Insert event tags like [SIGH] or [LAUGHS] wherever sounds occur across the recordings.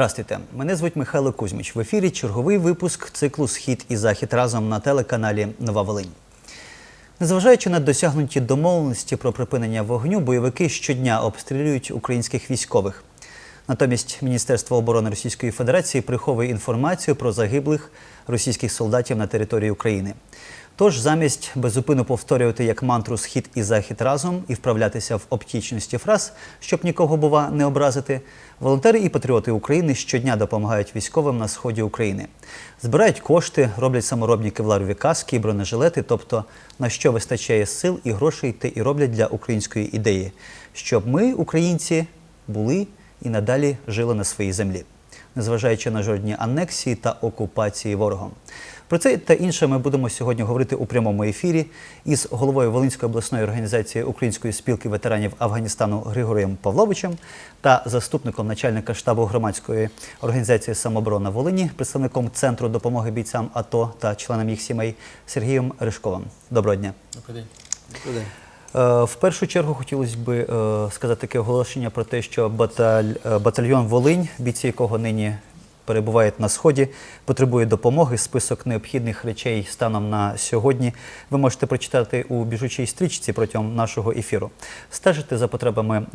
Здравствуйте, мене звуть Михайло Кузьміч. В ефірі черговий випуск циклу Схід і Захід разом на телеканалі Нова Волинь. Незважаючи на досягнуті домовленості про припинення вогню, бойовики щодня обстрілюють українських військових. Натомість Міністерство оборони Російської Федерації приховує інформацію про загиблих російських солдатів на території України. Тож, замість безупину повторювати як мантру Схід і Захід разом і вправлятися в оптічності фраз, щоб нікого бува не образити, волонтери і патріоти України щодня допомагають військовим на сході України. Збирають кошти, роблять саморобні кевларові каски і бронежилети, тобто на що вистачає сил і грошей, те і роблять для української ідеї, щоб ми, українці, були і надалі жили на своїй землі, незважаючи на жодні анексії та окупації ворогом. Про це та інше ми будемо сьогодні говорити у прямому ефірі із головою Волинської обласної організації Української спілки ветеранів Афганістану Григорієм Павловичем та заступником начальника штабу громадської організації Самоборона Волині, представником центру допомоги бійцям АТО та членам їх сімей Сергієм Ришковим. Доброго дня. Добрий день. Е, В першу чергу хотілося б е, сказати таке оголошення про те, що баталь, е, батальйон Волинь, бійці якого нині перебувають на сході, потребує допомоги. Список необхідних речей станом на сьогодні ви можете прочитати у біжучій стрічці протягом нашого ефіру. Стежити за потребами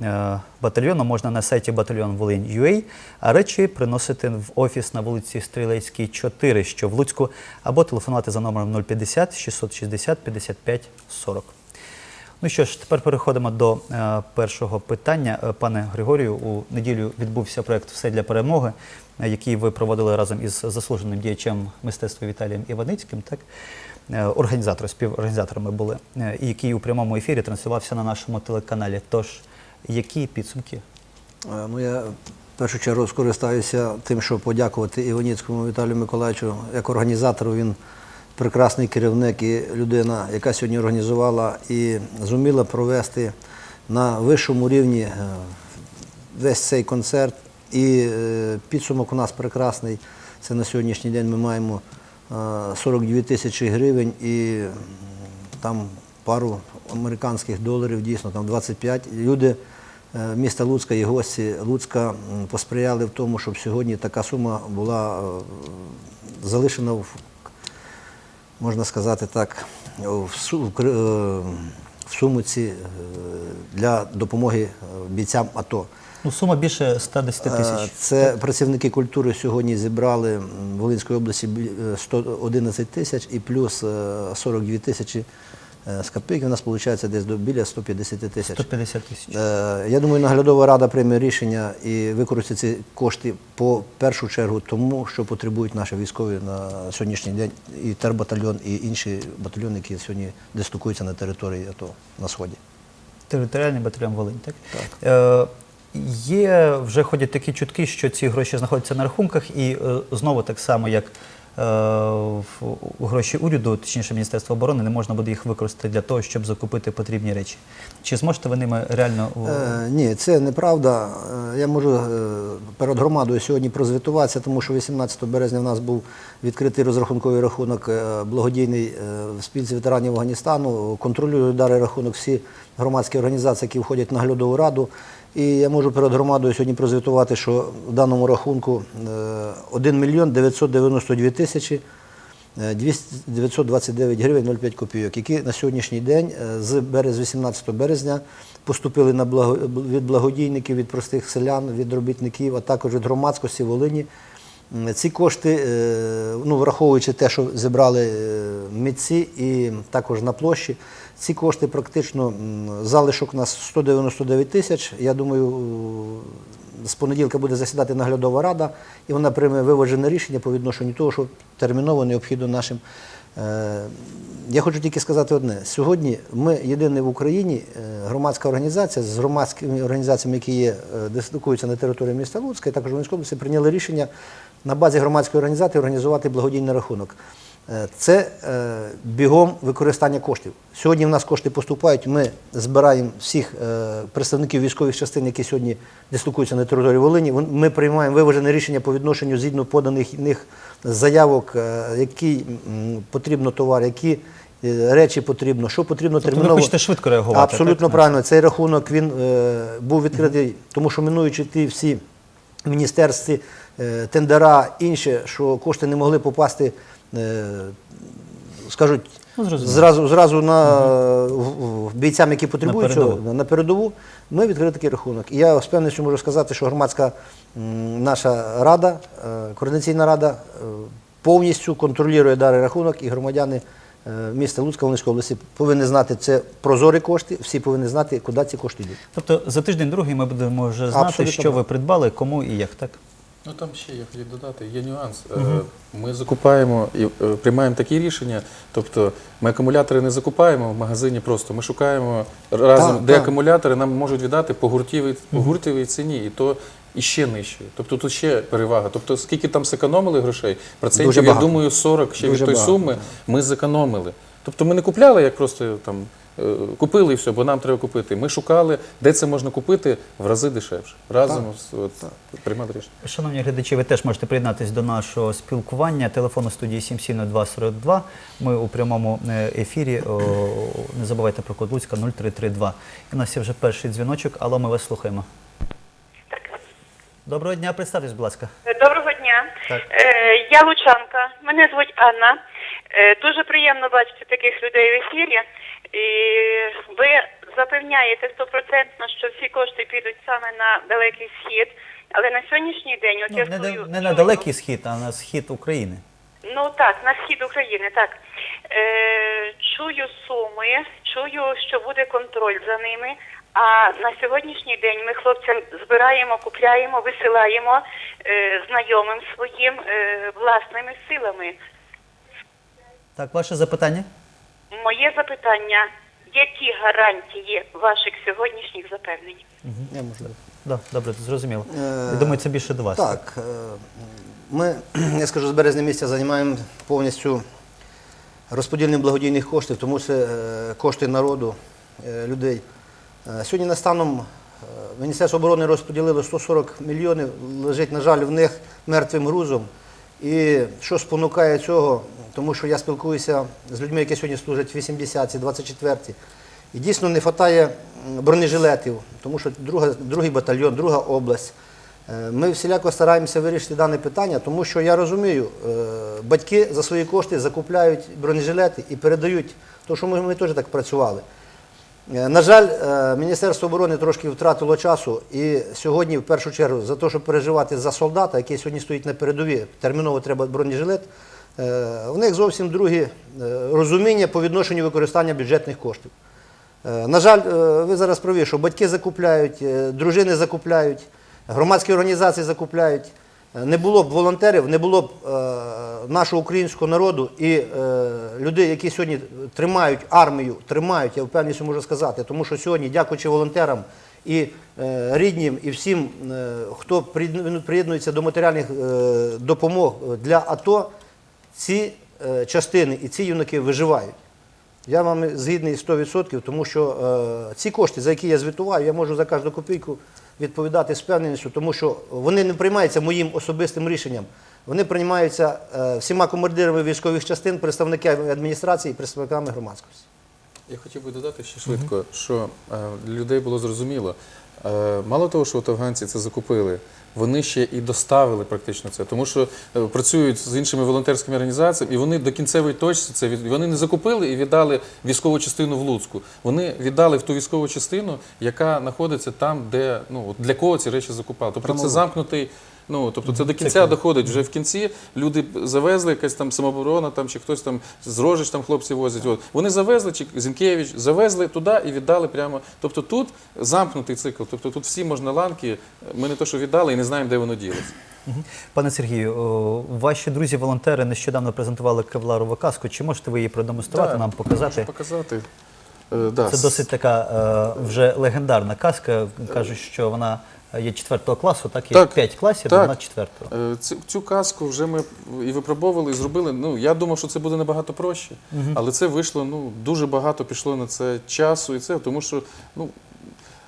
батальйону можна на сайті батальйон Волинь.ua, а речі приносити в офіс на вулиці Стрілецькій, 4, що в Луцьку, або телефонувати за номером 050 660 55 40. Ну що ж, тепер переходимо до е, першого питання. Е, Пане Григорію, у неділю відбувся проект Все для перемоги, е, який ви проводили разом із заслуженим діячем мистецтва Віталієм Іваницьким, так? Е, Організатори, співорганізаторами були, і який у прямому ефірі транслювався на нашому телеканалі. Тож, які підсумки? Ну, я в першу чергу скористаюся тим, щоб подякувати Іваніцькому Віталію Миколаївичу як організатору. Він прекрасний керівник і людина, яка сьогодні організувала і зуміла провести на вищому рівні е, весь цей концерт. І е, підсумок у нас прекрасний. Це на сьогоднішній день ми маємо е, 42 тисячі гривень і там пару американських доларів, дійсно, там 25. Люди е, міста Луцька і гості Луцька посприяли в тому, щоб сьогодні така сума була е, залишена в можна сказати так, в, е, в сумиці е, для допомоги е, бійцям АТО. Ну, сума більше 110 Е, тисяч. Це працівники культури сьогодні зібрали в Волинської області бі- е, 111 тисяч і плюс е, 42 тисячі з копійки. У нас виходить десь до біля 150 тисяч. 150 тисяч. Е, Я думаю, наглядова рада прийме рішення і використає ці кошти по першу чергу тому, що потребують наші військові на сьогоднішній день, і тербатальйон, і інші батальйони, які сьогодні дислокуються на території АТО на сході. Територіальний батальйон Волинь, так? Е, є вже ходять такі чутки, що ці гроші знаходяться на рахунках, і е, знову так само, як е, гроші уряду, точніше Міністерства оборони, не можна буде їх використати для того, щоб закупити потрібні речі. Чи зможете ви ними реально Е, ні, це неправда. Е, Я можу е, перед громадою сьогодні прозвітуватися, тому що 18 березня в нас був відкритий розрахунковий рахунок е, благодійний е, в спілці ветеранів Афганістану. Контролюють даний рахунок всі громадські організації, які входять в наглядову раду. І я можу перед громадою сьогодні прозвітувати, що в даному рахунку е, 1 мільйон 992 тисячі Е, 200 929 гривень 05 копійок, які на сьогоднішній день е, з берез 18 березня поступили на від благодійників, від простих селян, від робітників, а також від громадськості Волині. Ці кошти, е, ну, враховуючи те, що зібрали е, митці і також на площі, ці кошти практично залишок у нас 199 тисяч. Я думаю, з понеділка буде засідати наглядова рада, і вона прийме виважене рішення по відношенню того, що терміново необхідно нашим. Е, Я хочу тільки сказати одне: сьогодні ми єдині в Україні е, громадська організація з громадськими організаціями, які є, е, дислокуються на території міста Луцька і також Волинської області, прийняли рішення на базі громадської організації організувати благодійний рахунок. Е, Це е, бігом використання коштів. Сьогодні в нас кошти поступають. Ми збираємо всіх е, представників військових частин, які сьогодні дислокуються на території Волині. Ми приймаємо виважене рішення по відношенню згідно поданих них заявок, який потрібно товар, які речі потрібно, що потрібно Тобто ви терміново. хочете швидко реагувати, Абсолютно так? правильно. Цей рахунок він був відкритий, тому що минуючи ті всі міністерстві тендера, інше, що кошти не могли попасти, скажуть, Ну, зразу, зразу на в бійцям, які потребують передову. цього, на передову, ми відкрили такий рахунок. І я з певністю можу сказати, що громадська наша рада, е, координаційна рада е, повністю контролює даний рахунок, і громадяни е, міста Луцька Волинської області повинні знати це прозорі кошти, всі повинні знати, куди ці кошти йдуть. Тобто за тиждень другий ми будемо вже знати, Абсолютно що так. ви придбали, кому і як, так? Ну там ще я хотів додати, є нюанс. Е, Ми закупаємо і е, приймаємо такі рішення. Тобто ми акумулятори не закупаємо в магазині просто. Ми шукаємо разом, Так, де так. акумулятори нам можуть віддати по гуртівій, по гуртовій ціні, і то і ще нижче. Тобто тут ще перевага. Тобто, скільки там зекономили грошей, процентів, я думаю, 40 ще Дуже від тої багато, суми ми зекономили. Тобто ми не купляли, як просто там купили і все, бо нам треба купити. Ми шукали, де це можна купити в рази дешевше. Разом з- от, приймали рішення. Шановні глядачі, ви теж можете приєднатися до нашого спілкування. Телефон у студії 770242. Ми у прямому е, ефірі. О, Не забувайте про код Луцька 0332. І у нас є вже перший дзвіночок. Алло, ми вас слухаємо. Доброго дня, представтесь, будь ласка. Доброго дня. Так. Е, я Лучанка. Мене звуть Анна. Е, дуже приємно бачити таких людей в ефірі. І ви запевняєте стопроцентно, що всі кошти підуть саме на далекий схід. Але на сьогоднішній день, от Ну, я не, стою- не на далекий схід, а на схід України. Ну так, на схід України, так. Е, чую суми, чую, що буде контроль за ними. А на сьогоднішній день ми хлопцям збираємо, купляємо, висилаємо е, знайомим своїм е, власними силами. Так, ваше запитання? Моє запитання: які гарантії ваших сьогоднішніх запевнень? Я можу. Да, добре, зрозуміло. Е, Я думаю, це більше до вас. Так, е, ми, [CLEARS THROAT] я скажу, з березня місяця займаємо повністю розподільним благодійних коштів, тому що е, кошти народу, людей. Сьогодні на станом е, Міністерство оборони розподілило 140 мільйонів, лежить, на жаль, в них мертвим грузом. І що спонукає цього, тому що я спілкуюся з людьми, які сьогодні служать в 80-ті, 24-ті. І дійсно не вистачає бронежилетів, тому що друга, другий батальйон, друга область. Е, Ми всіляко стараємося вирішити дане питання, тому що я розумію, е, батьки за свої кошти закупляють бронежилети і передають, тому що ми, ми теж так працювали. Е, На жаль, Міністерство оборони трошки втратило часу, і сьогодні, в першу чергу, за те, щоб переживати за солдата, який сьогодні стоїть на передові, терміново треба бронежилет, у них зовсім другі е, розуміння по відношенню використання бюджетних коштів. Е, На жаль, е, ви зараз праві, що батьки закупляють, е, дружини закупляють, громадські організації закупляють. Е, Не було б волонтерів, не було б е, нашого українського народу і е, людей, які сьогодні тримають армію, тримають, я впевненіше можу сказати, тому що сьогодні, дякуючи волонтерам і е, ріднім, і всім, е, хто приєднується до матеріальних е, допомог для АТО, ці е, частини і ці юнаки виживають. Я вам згідний 100%, тому що е, ці кошти, за які я звітуваю, я можу за кожну копійку відповідати з певненістю, тому що вони не приймаються моїм особистим рішенням. Вони приймаються е, всіма командирами військових частин, представниками адміністрації і представниками громадськості. Я хотів би додати ще швидко, що для людей було зрозуміло. Е, мало того, що от афганці це закупили, вони ще і доставили практично це, тому що е, працюють з іншими волонтерськими організаціями, і вони до кінцевої точки це від... вони не закупили і віддали військову частину в Луцьку. Вони віддали в ту військову частину, яка знаходиться там, де ну для кого ці речі закупали. Тобто це замкнутий. Ну, тобто це до кінця доходить вже в кінці. Люди завезли, якась там самооборона, там чи хтось там з Рожич там хлопці возять. От вони завезли, чи Зінкевич, завезли туди і віддали прямо. Тобто тут замкнутий цикл. Тобто тут всі можна ланки. Ми не то, що віддали, і не знаємо, де воно ділиться. Пане Сергію, ваші друзі-волонтери нещодавно презентували кевларову каску. Чи можете ви її продемонструвати, Так, нам показати? Можу показати. Е, Це досить така е, вже легендарна каска. Кажуть, що вона є четвертого класу, так є Так, 5 класів, так. вона четвертого. Е, Цю, цю казку вже ми і випробовували, і зробили. Ну я думав, що це буде набагато проще, але це вийшло. Ну дуже багато пішло на це часу, і це тому, що ну.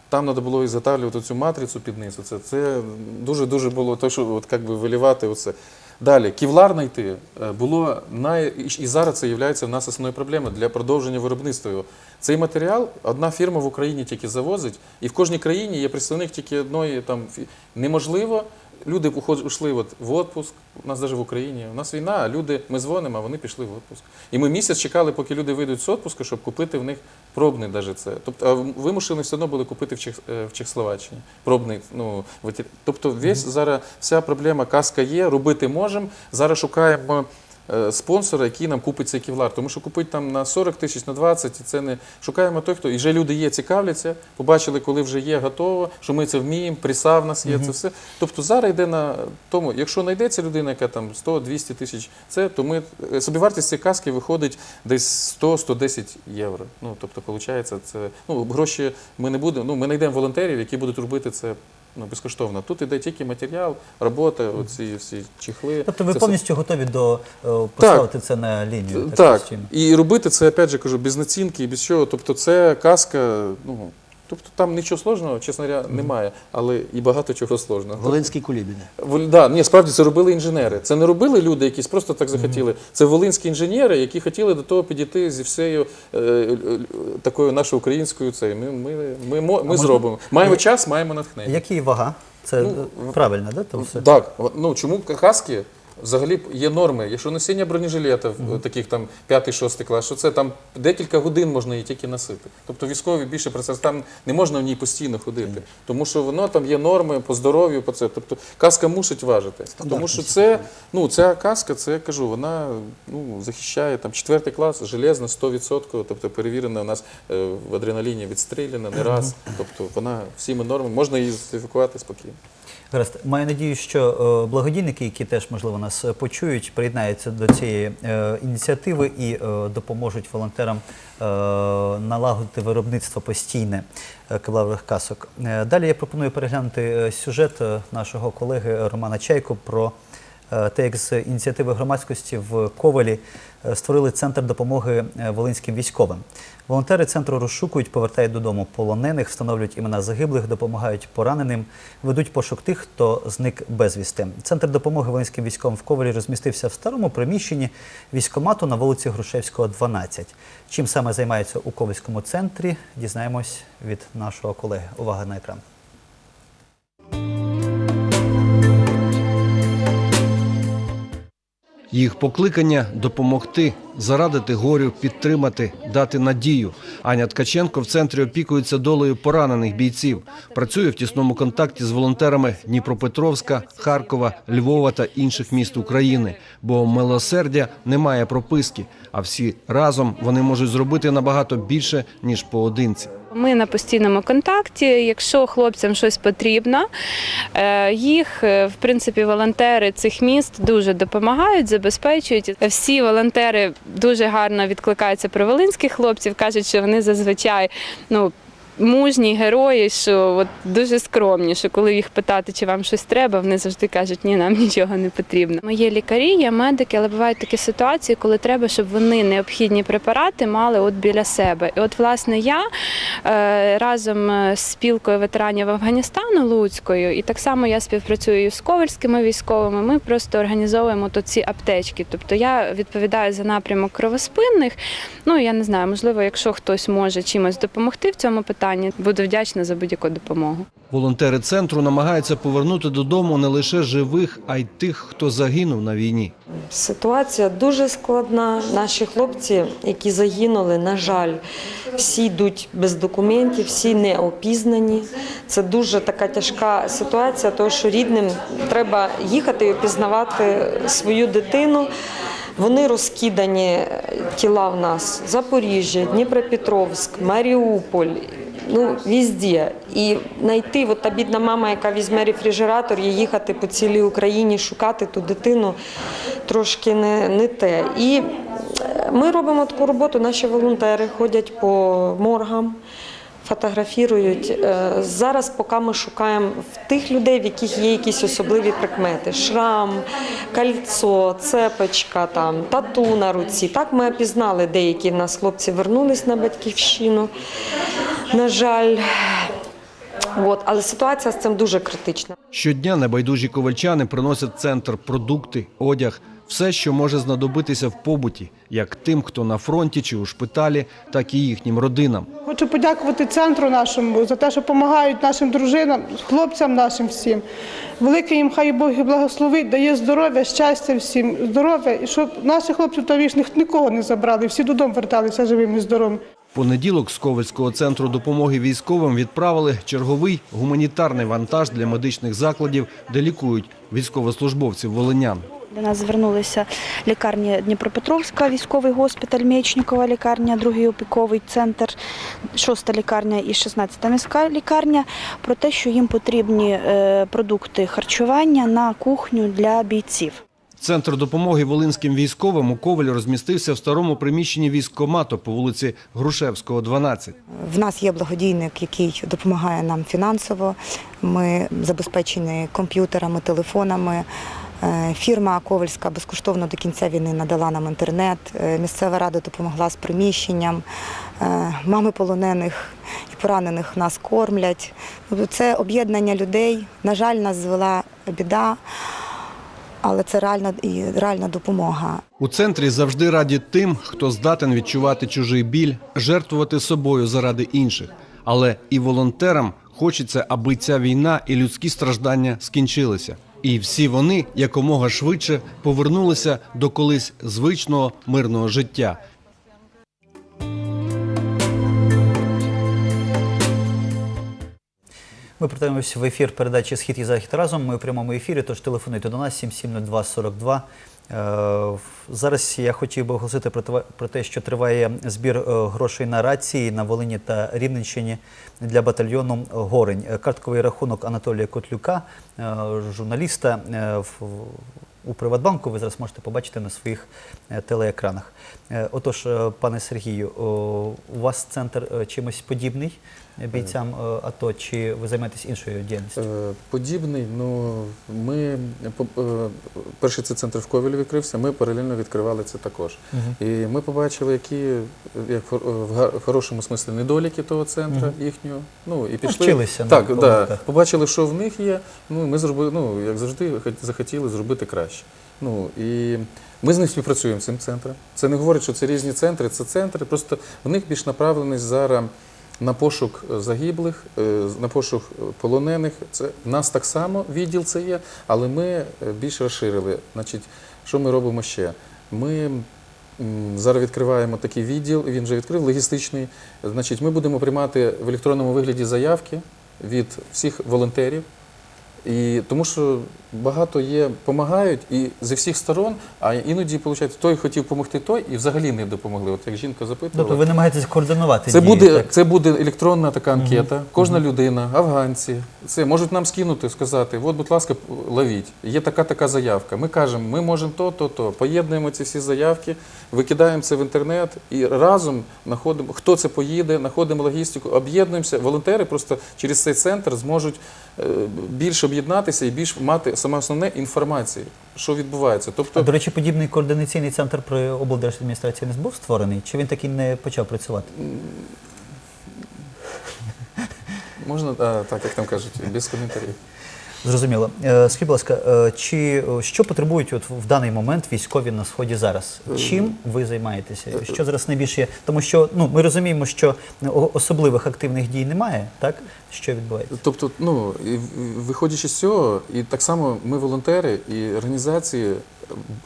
Там треба було і заталювати цю матрицю під низ. Це, це дуже дуже було те, що от, як би, вилівати оце. Далі, ківлар знайти е, було най... і- зараз це є в нас основною проблемою для продовження виробництва його. Цей матеріал одна фірма в Україні тільки завозить, і в кожній країні є представник тільки одної там неможливо люди ушли от в отпуск. У нас навіть в Україні. У нас війна, а люди, ми дзвонимо, а вони пішли в отпуск. І ми місяць чекали, поки люди вийдуть з отпуску, щоб купити в них пробний даже це. Тобто, вимушені все одно були купити в, Чех, е, в Чехословаччині. Пробний, ну, Тобто, весь зараз вся проблема каска є, робити можемо. Зараз шукаємо. Е, Спонсора, який нам купить цей кевлар. Тому що купить там на 40 тисяч, на 20, і це не шукаємо той, хто. І вже люди є, цікавляться, побачили, коли вже є готово, що ми це вміємо, присав в нас є, це все. Тобто зараз йде на тому, якщо знайдеться людина, яка там 100-200 тисяч, це, то ми е, собівартість цієї каски виходить десь 100-110 євро. Ну, тобто, виходить, це ну, гроші ми не будемо. Ну, ми знайдемо волонтерів, які будуть робити це. Ну, безкоштовно. Тут іде тільки матеріал, робота, оці всі чехли. Тобто ви Це все. повністю готові до е, поставити це на лінію? Так, так. і робити це, опять же кажу, без націнки і без чого. Тобто це казка, ну, тобто там нічого сложного, чесно говоря, немає, але і багато чого сложного. Волинський кулібіни. Вол- Да, ні, справді це робили інженери. Це не робили люди, якісь просто так захотіли. Це волинські інженери, які хотіли до того підійти зі всією е, е, такою нашою українською. Це ми, ми, ми, ми, ми зробимо. Маємо час, маємо натхнення. Які вага? Це Ну, е, правильно, да? То все? Так, ну чому каски? Взагалі є норми. Якщо носіння бронежилетів, таких там 5-6 клас, що це там декілька годин можна її тільки носити. Тобто військові більше про це там не можна в ній постійно ходити. Тому що воно там є норми по здоров'ю, по це. Тобто каска мусить важити. Тому що це, ну, ця каска, це я кажу, вона ну, захищає там четвертий клас, железна, 100%, тобто перевірена у нас е, в адреналіні відстріляна не раз. Тобто вона всіми нормами, можна її сертифікувати спокійно. Гаразд. Маю надію, що е, благодійники, які теж можливо нас е, почують, приєднаються до цієї е, ініціативи і допоможуть волонтерам налагодити виробництво постійне е, касок. Далі я пропоную переглянути сюжет нашого колеги Романа Чайко про те, як з ініціативи громадськості в Ковалі е, створили центр допомоги е, волинським військовим. Волонтери центру розшукують, повертають додому полонених, встановлюють імена загиблих, допомагають пораненим, ведуть пошук тих, хто зник безвісти. Центр допомоги волинським військовим в Ковалі розмістився в старому приміщенні військомату на вулиці Грушевського, 12. Чим саме займаються у Ковальському центрі, дізнаємось від нашого колеги. Увага на екран. Їх покликання допомогти, зарадити горю, підтримати, дати надію. Аня Ткаченко в центрі опікується долею поранених бійців. Працює в тісному контакті з волонтерами Дніпропетровська, Харкова, Львова та інших міст України. Бо милосердя немає прописки, а всі разом вони можуть зробити набагато більше ніж поодинці. Ми на постійному контакті. Якщо хлопцям щось потрібно, е, їх е, в принципі волонтери цих міст дуже допомагають, забезпечують. Всі волонтери дуже гарно відкликаються про волинських хлопців, кажуть, що вони зазвичай ну. Мужні герої, що от дуже скромні, що коли їх питати, чи вам щось треба, вони завжди кажуть, ні, нам [LAUGHS] нічого не потрібно. Є лікарі, є медики, але бувають такі ситуації, коли треба, щоб вони необхідні препарати мали от біля себе. І от, власне, я е, разом з спілкою ветеранів Афганістану Луцькою, і так само я співпрацюю і з ковальськими військовими. Ми просто організовуємо тут ці аптечки. Тобто я відповідаю за напрямок кровоспинних. Ну я не знаю, можливо, якщо хтось може чимось допомогти в цьому питанні, буду вдячна за будь-яку допомогу. Волонтери центру намагаються повернути додому не лише живих, а й тих, хто загинув на війні. Ситуація дуже складна. Наші хлопці, які загинули, на жаль, всі йдуть без документів, всі не опізнані. Це дуже така тяжка ситуація, тому що рідним треба їхати і опізнавати свою дитину. Вони розкидані тіла в нас Запоріжжя, Дніпропетровськ, Маріуполь. Ну, везде. І знайти от та бідна мама, яка візьме рефрижератор, і їхати по цілій Україні, шукати ту дитину трошки не, не те. І ми робимо таку роботу, наші волонтери ходять по моргам. Фотографірують Е, зараз, поки ми шукаємо в тих людей, в яких є якісь особливі прикмети: шрам, кольцо, цепочка, там тату на руці. Так ми опізнали деякі нас хлопці вернулись на батьківщину. На жаль, От, але ситуація з цим дуже критична. Щодня небайдужі ковальчани приносять центр продукти, одяг, все, що може знадобитися в побуті, як тим, хто на фронті чи у шпиталі, так і їхнім родинам. Хочу подякувати центру нашому за те, що допомагають нашим дружинам, хлопцям нашим всім. Велике їм хай Бог і благословить, дає здоров'я, щастя всім, здоров'я, і щоб наших хлопців та вічних нікого не забрали, всі додому верталися живими і здоровими. Понеділок з Ковальського центру допомоги військовим відправили черговий гуманітарний вантаж для медичних закладів, де лікують військовослужбовців волинян. До нас звернулися лікарня Дніпропетровська, військовий госпіталь, Мечникова лікарня, другий опіковий центр, шоста лікарня і 16 міська лікарня про те, що їм потрібні е, продукти харчування на кухню для бійців. Центр допомоги волинським військовим у Ковалі розмістився в старому приміщенні військкомату по вулиці Грушевського, 12. В нас є благодійник, який допомагає нам фінансово. Ми забезпечені комп'ютерами, телефонами. Е, Фірма Ковальська безкоштовно до кінця війни надала нам інтернет. Е, Місцева рада допомогла з приміщенням. Е, Мами полонених і поранених нас кормлять. Тобто Це об'єднання людей. На жаль, нас звела біда, але це реальна і реальна допомога. У центрі завжди раді тим, хто здатен відчувати чужий біль, жертвувати собою заради інших. Але і волонтерам хочеться, аби ця війна і людські страждання скінчилися. І всі вони якомога швидше повернулися до колись звичного мирного життя. Ми повертаємось в ефір передачі Схід і захід разом. Ми у прямому ефірі, тож телефонуйте до нас 770242. Е, Зараз я хотів би оголосити про те- що триває збір е, грошей на рації на Волині та Рівненщині для батальйону Горень. Е, Картковий рахунок Анатолія Котлюка, е, журналіста е, у Приватбанку. Ви зараз можете побачити на своїх е, телеекранах. Е, Отож, е, пане Сергію, у вас центр е, чимось подібний бійцям е, АТО, чи ви займаєтесь іншою діяльністю? Е, Подібний, ну ми е, перший цей центр в Ковелі відкрився. Ми паралельно відкривали це також. І ми побачили, які е, як в хорошому смислі недоліки того центру їхнього. Ну і пішли вчилися так, да, побачили, що в них є. Ну і ми зробили, ну як завжди, хот- захотіли зробити краще. Ну і ми з ним співпрацюємо з цим центром. Це не говорить, що це різні центри, це центри. Просто в них більш направленість зараз на пошук е, загиблих, е, на пошук е, полонених. Це нас так само відділ це є, але ми більш розширили. Значить, що ми робимо ще? Ми зараз відкриваємо такий відділ, він вже відкрив логістичний. Значить, ми будемо приймати в електронному вигляді заявки від всіх волонтерів. І тому що багато є, допомагають і зі всіх сторон, а іноді, виходить, той хотів допомогти той і взагалі не допомогли. От як жінка запитувала. Тобто ви намагаєтесь координувати Це дії, буде, так? це буде електронна така анкета. Кожна людина, афганці, це можуть нам скинути, сказати: от, будь ласка, ловіть. Є така така заявка. Ми кажемо, ми можемо то, то, то. Поєднуємо ці всі заявки, викидаємо це в інтернет і разом знаходимо, хто це поїде, знаходимо логістику, об'єднуємося. Волонтери просто через цей центр зможуть е, більш об'єднатися і більш мати саме основне інформацію, що відбувається. А, Тобто, до речі, подібний координаційний центр при облдержадміністрації не був створений? Чи він таки не почав працювати? можна а, так, як там кажуть, без коментарів. Зрозуміло. Е, Скажіть, будь ласка, е, чи е, що потребують от в даний момент військові на сході зараз? Чим ви займаєтеся? Що зараз найбільше є? Тому що ну ми розуміємо, що особливих активних дій немає, так що відбувається? Тобто, ну виходячи з цього, і так само ми волонтери і організації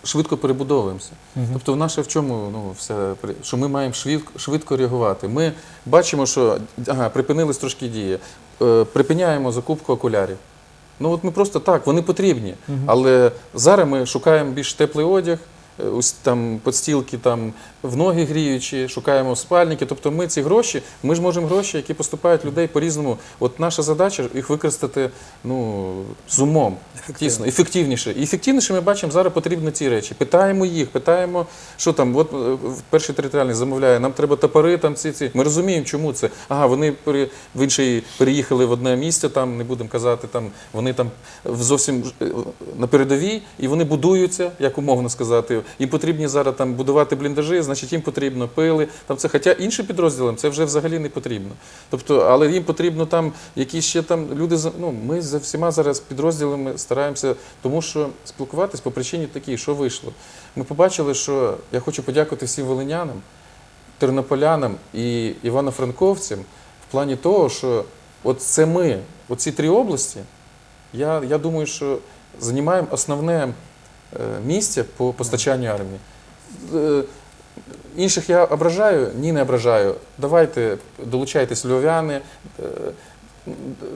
швидко перебудовуємося. Тобто, в наше в чому ну все що ми маємо швидко, швидко реагувати. Ми бачимо, що ага, припинились трошки дії, е, припиняємо закупку окулярів. Ну от ми просто так, вони потрібні. Але зараз ми шукаємо більш теплий одяг, там подстілки там в ноги гріючі, шукаємо спальники. Тобто ми ці гроші, ми ж можемо гроші, які поступають людей по-різному. От наша задача їх використати ну, з умом, тісно, ефективніше. І ефективніше ми бачимо, зараз потрібні ці речі. Питаємо їх, питаємо, що там, от е, перший територіальний замовляє, нам треба топори, там ці ці. Ми розуміємо, чому це. Ага, вони пере- в інший переїхали в одне місце, там не будемо казати, там вони там зовсім е, на передовій, і вони будуються, як умовно сказати, знаю, їм потрібні зараз там будувати бліндажі, значить їм потрібно пили. Там це, хоча іншим підрозділам це вже взагалі не потрібно. Тобто, але їм потрібно там якісь ще там люди. Ну ми за всіма зараз підрозділами стараємося, тому що спілкуватись по причині такій, що вийшло. Ми побачили, що я хочу подякувати всім волинянам, тернополянам і івано-франковцям в плані того, що от це ми, оці три області. Я, я думаю, що займаємо основне е, місце по постачанню армії. Е, Інших я ображаю? Ні, не ображаю. Давайте долучайтесь львов'яни. Е,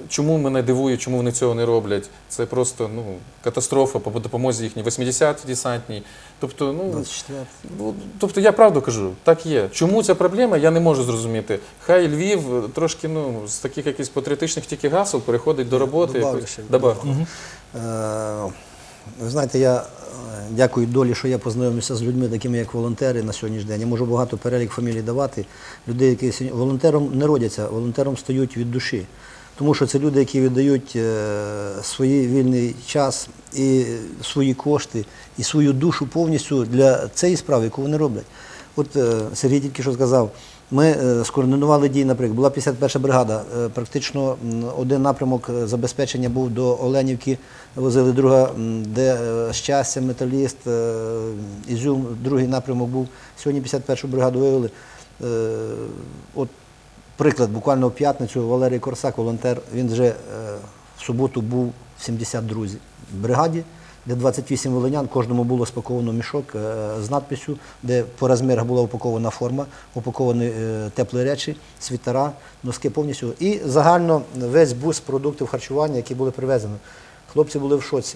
Чому мене дивує, чому вони цього не роблять? Це просто ну, катастрофа по допомозі їхній 80-й десантній. Тобто, ну, 24. Ну, Тобто я правду кажу, так є. Чому ця проблема, я не можу зрозуміти. Хай Львів трошки ну, з таких якихось патріотичних тільки гасел переходить до роботи. Добавлю ще. Добавлю. Е, Ви знаєте, я дякую долі, що я познайомився з людьми, такими як волонтери на сьогоднішній день. Я можу багато перелік фамілій давати. Людей, які сьогодні волонтером не родяться, волонтером стають від душі. Тому що це люди, які віддають е, свій вільний час і свої кошти, і свою душу повністю для цієї справи, яку вони роблять. От е, Сергій тільки що сказав, ми е, скоординували дії, наприклад, була 51 бригада. е, Практично один напрямок е, забезпечення був до Оленівки, возили друга, де щастя, металіст, Ізюм, другий напрямок був. Сьогодні 51 бригаду вивели. От приклад, буквально в п'ятницю Валерій Корсак, волонтер, він вже в суботу був в 70 друзів в бригаді, де 28 волинян, кожному було спаковано мішок е, з надписю, де по розмірах була упакована форма, упаковані е, теплі речі, світера, носки повністю. І загально весь бус продуктів харчування, які були привезені. Хлопці були в шоці.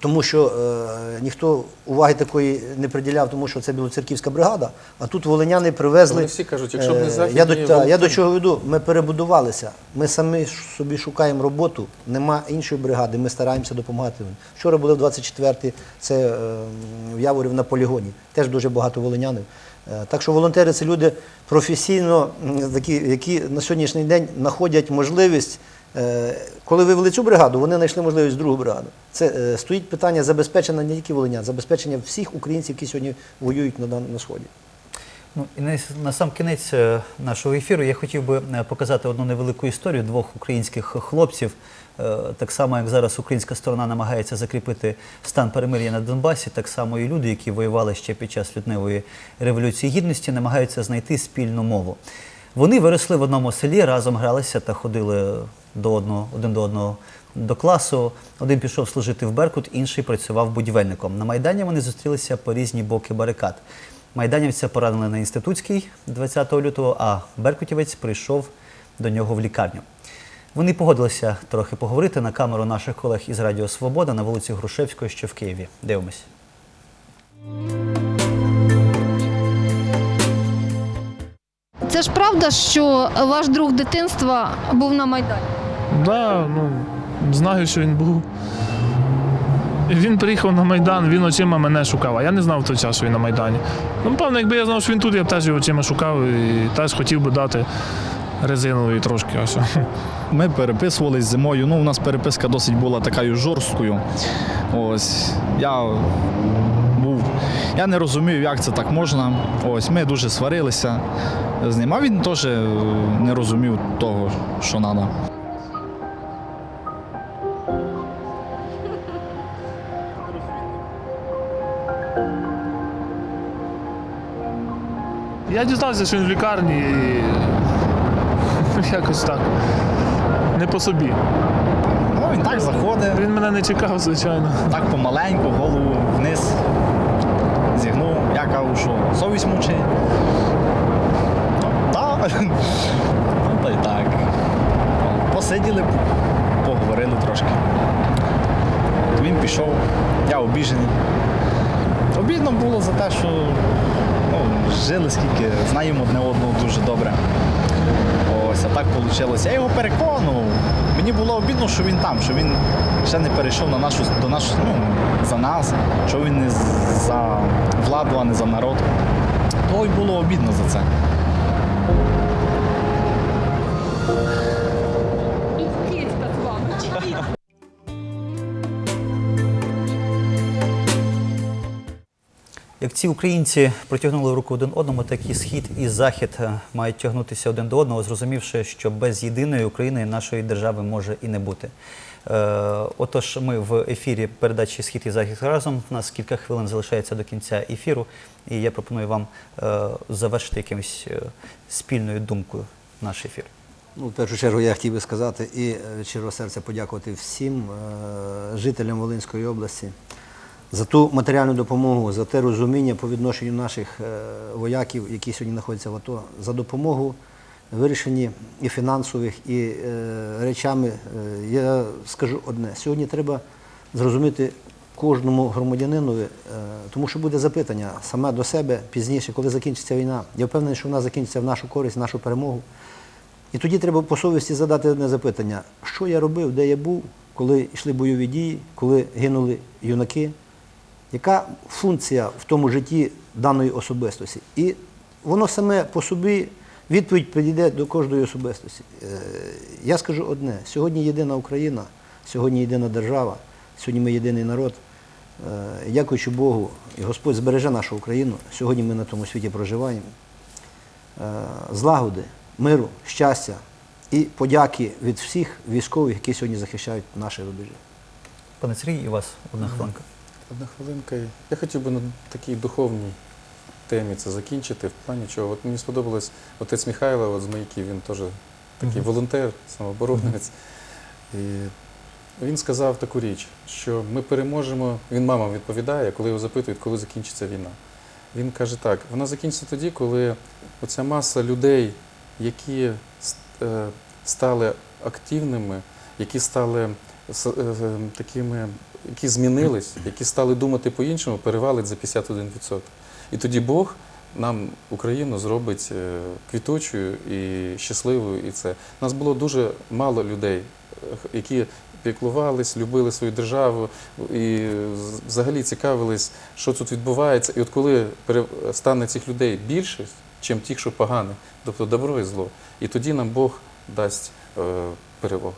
Тому що е, ніхто уваги такої не приділяв, тому що це білоцерківська бригада, а тут волиняни привезли. Вони всі кажуть, якщо б не Е, я до, та, я до чого веду? Ми перебудувалися. Ми самі собі шукаємо роботу, нема іншої бригади, ми стараємося допомагати. Вчора були в 24-й, це е, в Яворів на полігоні. Теж дуже багато волинянів. Е, Так що волонтери це люди професійно, такі, які на сьогоднішній день знаходять можливість. Е, Коли вивели цю бригаду, вони знайшли можливість другу бригаду. Це е, стоїть питання забезпечення не тільки волинян, забезпечення всіх українців, які сьогодні воюють на, сході. Ну і на, на сам кінець е, нашого ефіру я хотів би показати одну невелику історію двох українських хлопців. Так само, як зараз українська сторона намагається закріпити стан перемир'я на Донбасі, так само і люди, які воювали ще під час лютневої революції гідності, намагаються знайти спільну мову. Вони виросли в одному селі, разом гралися та ходили до одного, один до одного до класу. Один пішов служити в Беркут, інший працював будівельником. На Майдані вони зустрілися по різні боки барикад. Майданівця поранили на інститутській 20 лютого, а Беркутівець прийшов до нього в лікарню. Вони погодилися трохи поговорити на камеру наших колег із Радіо Свобода на вулиці Грушевської, що в Києві. Дивимось. Це ж правда, що ваш друг дитинства був на Майдані? Да, ну, знаю, що він був. Він приїхав на Майдан, він очима мене шукав, а я не знав в той час, що він на Майдані. Ну, певно, якби я знав, що він тут, я б теж його очима шукав і теж хотів би дати резинової трошки. Ось. Ми переписувались зимою. Ну, у нас переписка досить була такою жорсткою. Ось я був. Я не розумів, як це так можна. Ось ми дуже сварилися з ним. А він теж е, не розумів того, що треба. Я дізнався, що він в лікарні і [LAUGHS] якось так. Не по собі. Ну, він так заходить, Він мене не чекав, звичайно. так помаленьку, голову вниз зігнув. Я кажу, що совість мучить. Ну. Ну, [LAUGHS] та й так. Посиділи, поговорили трошки. Він пішов, я обіжений. Обідно було за те, що жили скільки, знаємо одне одного дуже добре. Ось, а так вийшло. Я його переконував. Мені було обідно, що він там, що він ще не перейшов на нашу, до нашу, ну, за нас, що він не за владу, а не за народ. То й було обідно за це. Як ці українці протягнули руку один одному, так і схід і захід е, мають тягнутися один до одного, зрозумівши, що без єдиної України нашої держави може і не бути. Е, Отож, ми в ефірі передачі Схід і захід разом. У нас кілька хвилин залишається до кінця ефіру, і я пропоную вам е, завершити якимось спільною думкою наш ефір. Ну, в першу чергу я хотів би сказати і від щирого серця подякувати всім жителям Волинської області за ту матеріальну допомогу, за те розуміння по відношенню наших е, вояків, які сьогодні знаходяться в АТО, за допомогу вирішенні і фінансових, і е, речами. Е, Я скажу одне: сьогодні треба зрозуміти кожному громадянинові, е, тому що буде запитання саме до себе пізніше, коли закінчиться війна. Я впевнений, що вона закінчиться в нашу користь, в нашу перемогу. І тоді треба по совісті задати одне запитання: що я робив, де я був, коли йшли бойові дії, коли гинули юнаки, яка функція в тому житті даної особистості? І воно саме по собі відповідь підійде до кожної особистості. Е, Я скажу одне: сьогодні єдина Україна, сьогодні єдина держава, сьогодні ми єдиний народ. Е, Дякуючи Богу, і Господь збереже нашу Україну. Сьогодні ми на тому світі проживаємо. Е, Злагоди, миру, щастя і подяки від всіх військових, які сьогодні захищають наші рубежі. Пане Сергій, і у вас одна хвилинка. Одна хвилинка. Я хотів би на такій духовній темі це закінчити. В плані чого. От мені сподобалось отець Михайло от з Маяків, він теж такий волонтер, самооборонець. І він сказав таку річ, що ми переможемо. Він мамам відповідає, коли його запитують, коли закінчиться війна. Він каже так: вона закінчиться тоді, коли оця маса людей, які е, стали активними, які стали такими, які змінились, які стали думати по-іншому, перевалить за 51%. І тоді Бог нам Україну зробить е, квітучою і щасливою. І це нас було дуже мало людей, е, які піклувались, любили свою державу і взагалі цікавились, що тут відбувається. І от коли стане цих людей більше, чим тих, що погане, тобто добро і зло, і тоді нам Бог дасть е, перевагу.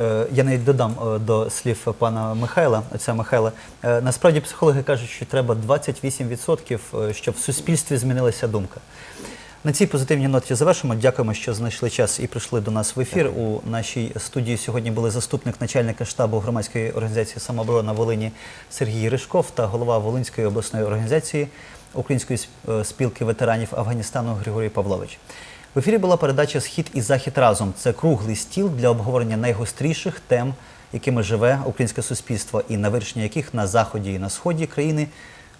Е, Я навіть додам е, до слів пана Михайла, отця Михайла. Е, Насправді психологи кажуть, що треба 28%, е, щоб в суспільстві змінилася думка. На цій позитивній ноті завершимо. Дякуємо, що знайшли час і прийшли до нас в ефір. У нашій студії сьогодні були заступник начальника штабу громадської організації самооборона Волині Сергій Ришков та голова Волинської обласної організації Української спілки ветеранів Афганістану Григорій Павлович. В ефірі була передача Схід і Захід разом. Це круглий стіл для обговорення найгостріших тем, якими живе українське суспільство, і на вирішення яких на заході і на сході країни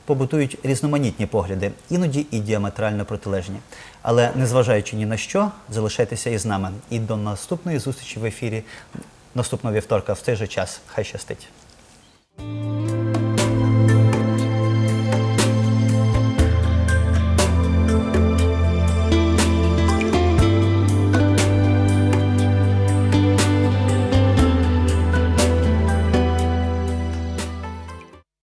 побутують різноманітні погляди, іноді і діаметрально протилежні. Але незважаючи ні на що, залишайтеся із нами. І до наступної зустрічі в ефірі наступного вівторка в цей же час. Хай щастить.